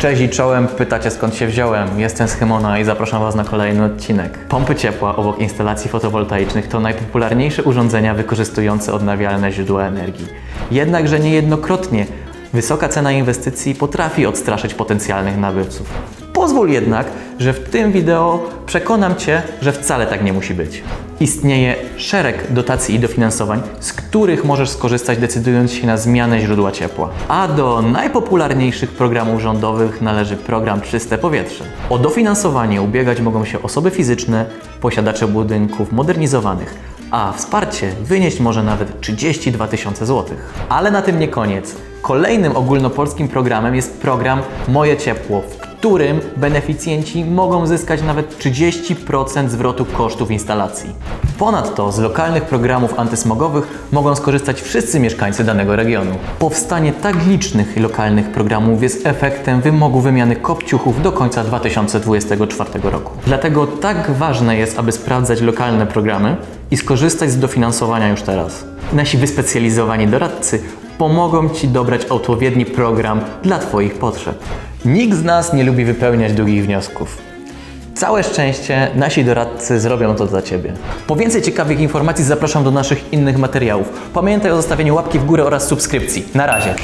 Cześć i czołem, pytacie skąd się wziąłem. Jestem z Chemona i zapraszam Was na kolejny odcinek. Pompy ciepła obok instalacji fotowoltaicznych to najpopularniejsze urządzenia wykorzystujące odnawialne źródła energii. Jednakże niejednokrotnie wysoka cena inwestycji potrafi odstraszyć potencjalnych nabywców. Pozwól jednak, że w tym wideo przekonam Cię, że wcale tak nie musi być. Istnieje szereg dotacji i dofinansowań, z których możesz skorzystać decydując się na zmianę źródła ciepła. A do najpopularniejszych programów rządowych należy program Czyste Powietrze. O dofinansowanie ubiegać mogą się osoby fizyczne, posiadacze budynków modernizowanych, a wsparcie wynieść może nawet 32 tysiące złotych. Ale na tym nie koniec. Kolejnym ogólnopolskim programem jest program Moje Ciepło, w którym beneficjenci mogą zyskać nawet 30% zwrotu kosztów instalacji. Ponadto z lokalnych programów antysmogowych mogą skorzystać wszyscy mieszkańcy danego regionu. Powstanie tak licznych lokalnych programów jest efektem wymogu wymiany kopciuchów do końca 2024 roku. Dlatego tak ważne jest, aby sprawdzać lokalne programy i skorzystać z dofinansowania już teraz. Nasi wyspecjalizowani doradcy pomogą Ci dobrać odpowiedni program dla Twoich potrzeb. Nikt z nas nie lubi wypełniać długich wniosków. Całe szczęście nasi doradcy zrobią to dla Ciebie. Po więcej ciekawych informacji zapraszam do naszych innych materiałów. Pamiętaj o zostawieniu łapki w górę oraz subskrypcji. Na razie.